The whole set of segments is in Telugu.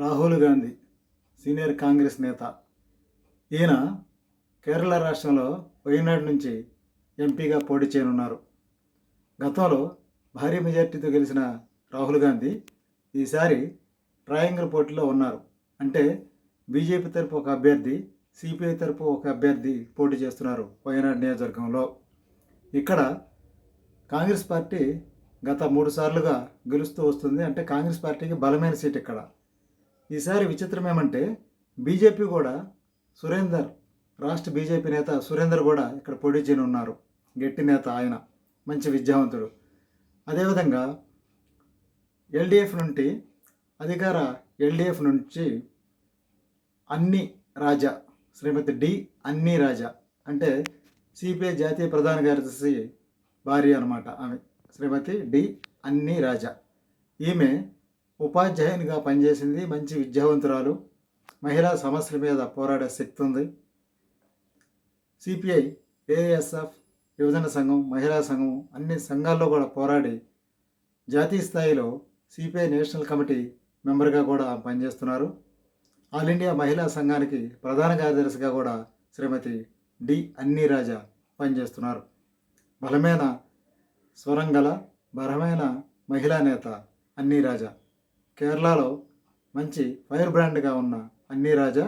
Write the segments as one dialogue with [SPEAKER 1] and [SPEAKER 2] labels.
[SPEAKER 1] రాహుల్ గాంధీ సీనియర్ కాంగ్రెస్ నేత. ఈయన కేరళ రాష్ట్రంలో వయనాడు నుంచి ఎంపీగా పోటీ చేయనున్నారు. గతంలో భారీ మెజార్టీతో గెలిచిన రాహుల్ గాంధీ ఈసారి ట్రయాంగిల్ పోటీలో ఉన్నారు. అంటే బీజేపీ తరపు ఒక అభ్యర్థి సిపిఐ తరపు ఒక అభ్యర్థి పోటీ చేస్తున్నారు వయనాడు నియోజకవర్గంలో. ఇక్కడ కాంగ్రెస్ పార్టీ గత మూడు సార్లుగా గెలుస్తూ వస్తుంది. అంటే కాంగ్రెస్ పార్టీకి బలమైన సీట్ ఇక్కడ. ఈసారి విచిత్రం ఏమంటే బీజేపీ కూడా సురేందర్ రాష్ట్ర బీజేపీ నేత సురేందర్ కూడా ఇక్కడ పోటీ చేయని ఉన్నారు. గట్టి నేత ఆయన. మంచి విద్యావంతుడు. అదేవిధంగా ఎల్డిఎఫ్ నుండి అధికార ఎల్డిఎఫ్ నుంచి అన్ని రాజా శ్రీమతి డి అన్ని రాజా అంటే సిపిఐ జాతీయ ప్రధాన కార్యదర్శి భార్య అనమాట ఆమె శ్రీమతి డి అన్ని రాజా. ఈమె ఉపాధ్యాయునిగా పనిచేసింది మంచి విద్యావంతురాలు. మహిళా సమస్యల మీద పోరాడే శక్తి ఉంది. సిపిఐ ఏఎస్ఎఫ్ యువజన సంఘం మహిళా సంఘం అన్ని సంఘాల్లో కూడా పోరాడి జాతీయ స్థాయిలో సిపిఐ నేషనల్ కమిటీ మెంబర్గా కూడా పనిచేస్తున్నారు. ఆల్ ఇండియా మహిళా సంఘానికి ప్రధాన కార్యదర్శిగా కూడా శ్రీమతి డి అన్ని రాజా పనిచేస్తున్నారు. బలమైన స్వరంగల బలమైన మహిళా నేత అన్ని రాజా కేరళలో మంచి ఫైర్ బ్రాండ్గా ఉన్న అన్ని రాజా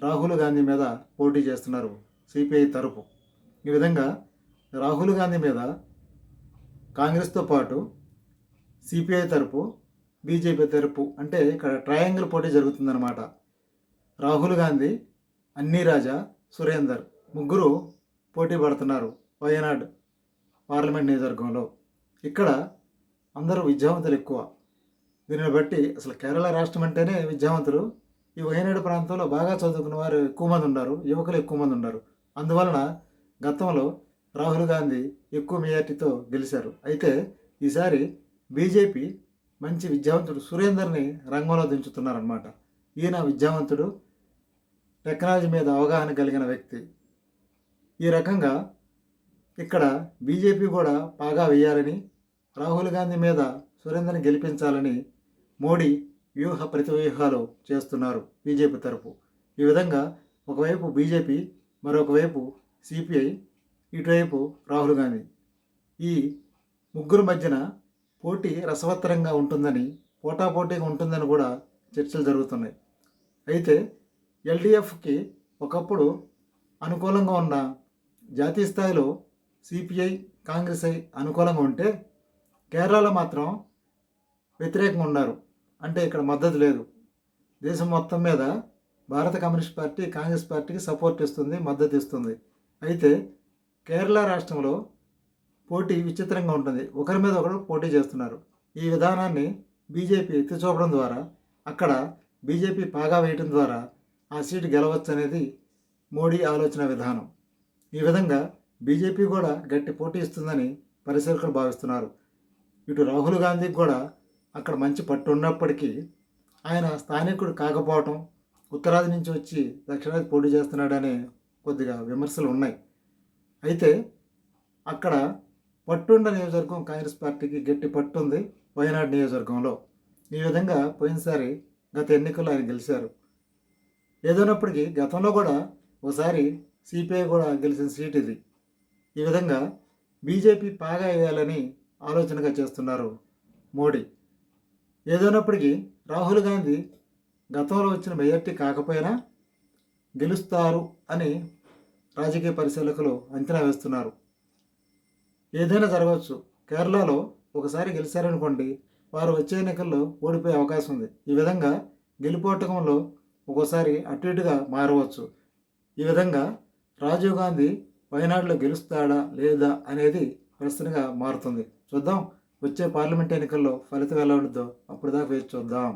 [SPEAKER 1] రాహుల్ గాంధీ మీద పోటీ చేస్తున్నారు సిపిఐ తరపు. ఈ విధంగా రాహుల్ గాంధీ మీద కాంగ్రెస్తో పాటు సిపిఐ తరపు బీజేపీ తరపు అంటే ఇక్కడ ట్రయాంగిల్ పోటీ జరుగుతుందన్నమాట. రాహుల్ గాంధీ అన్ని రాజా సురేందర్ ముగ్గురు పోటీ పడుతున్నారు వయనాడ్ పార్లమెంట్ నియోజకవర్గంలో. ఇక్కడ అందరూ విద్యావంతులు ఎక్కువ. దీనిని బట్టి అసలు కేరళ రాష్ట్రం అంటేనే విద్యావంతులు. ఈ వయనాడు ప్రాంతంలో బాగా చదువుకున్న వారు ఎక్కువ మంది ఉన్నారు యువకులు ఎక్కువ మంది ఉన్నారు. అందువలన గతంలో రాహుల్ గాంధీ ఎక్కువ మెజార్టీతో గెలిచారు. అయితే ఈసారి బీజేపీ మంచి విద్యావంతుడు సురేందర్ని రంగంలో దించుతున్నారనమాట ఈయన విద్యావంతుడు టెక్నాలజీ మీద అవగాహన కలిగిన వ్యక్తి. ఈ రకంగా ఇక్కడ బీజేపీ కూడా బాగా వేయాలని రాహుల్ గాంధీ మీద సురేందర్ని గెలిపించాలని మోడీ వ్యూహ ప్రతివ్యూహాలు చేస్తున్నారు బీజేపీ తరపు. ఈ విధంగా ఒకవైపు బీజేపీ మరొకవైపు సిపిఐ ఇటువైపు రాహుల్ గాంధీ. ఈ ముగ్గురు మధ్యన పోటీ రసవత్తరంగా ఉంటుందని పోటాపోటీగా ఉంటుందని కూడా చర్చలు జరుగుతున్నాయి. అయితే ఎల్డిఎఫ్కి ఒకప్పుడు అనుకూలంగా ఉన్న జాతీయ స్థాయిలో సిపిఐ కాంగ్రెస్ ఐ అనుకూలంగా ఉంటే కేరళలో మాత్రం వ్యతిరేకంగా ఉన్నారు. అంటే ఇక్కడ మద్దతు లేదు. దేశం మొత్తం మీద భారత కమ్యూనిస్ట్ పార్టీ కాంగ్రెస్ పార్టీకి సపోర్ట్ ఇస్తుంది మద్దతు ఇస్తుంది. అయితే కేరళ రాష్ట్రంలో పోటీ విచిత్రంగా ఉంటుంది. ఒకరి మీద ఒకరు పోటీ చేస్తున్నారు. ఈ విధానాన్ని బీజేపీ ఎత్తి చూపడం ద్వారా అక్కడ బీజేపీ పాగా వేయడం ద్వారా ఆ సీటు గెలవచ్చు అనేది మోడీ ఆలోచన విధానం. ఈ విధంగా బీజేపీ కూడా గట్టి పోటీ ఇస్తుందని పరిశీలకులు భావిస్తున్నారు. ఇటు రాహుల్ గాంధీకి కూడా అక్కడ మంచి పట్టు ఉన్నప్పటికీ ఆయన స్థానికుడు కాకపోవటం ఉత్తరాది నుంచి వచ్చి దక్షిణాది పోటీ చేస్తున్నాడనే కొద్దిగా విమర్శలు ఉన్నాయి. అయితే అక్కడ పట్టుండ నియోజకవర్గం కాంగ్రెస్ పార్టీకి గట్టి పట్టు ఉంది వయనాడు నియోజకవర్గంలో. ఈ విధంగా పోయినసారి గత ఎన్నికల్లో ఆయన గెలిచారు. ఏదైనప్పటికీ గతంలో కూడా ఒకసారి సిపిఐ కూడా గెలిచిన సీట్ ఇది. ఈ విధంగా బీజేపీ పాగా వేయాలని ఆలోచనగా చేస్తున్నారు మోడీ. ఏదైనప్పటికీ రాహుల్ గాంధీ గతంలో వచ్చిన మెజార్టీ కాకపోయినా గెలుస్తారు అని రాజకీయ పరిశీలకులు అంచనా వేస్తున్నారు. ఏదైనా జరగవచ్చు. కేరళలో ఒకసారి గెలిచారనుకోండి వారు వచ్చే ఎన్నికల్లో ఓడిపోయే అవకాశం ఉంది. ఈ విధంగా గెలుపోటకంలో ఒక్కోసారి అటు ఇటుగా మారవచ్చు. ఈ విధంగా రాజీవ్ గాంధీ వయనాడులో గెలుస్తాడా లేదా అనేది ప్రశ్నగా మారుతుంది. చూద్దాం వచ్చే పార్లమెంట్ ఎన్నికల్లో ఫలితం ఎలా ఉంటుందో అప్పుడు దాకా వేచి చూద్దాం.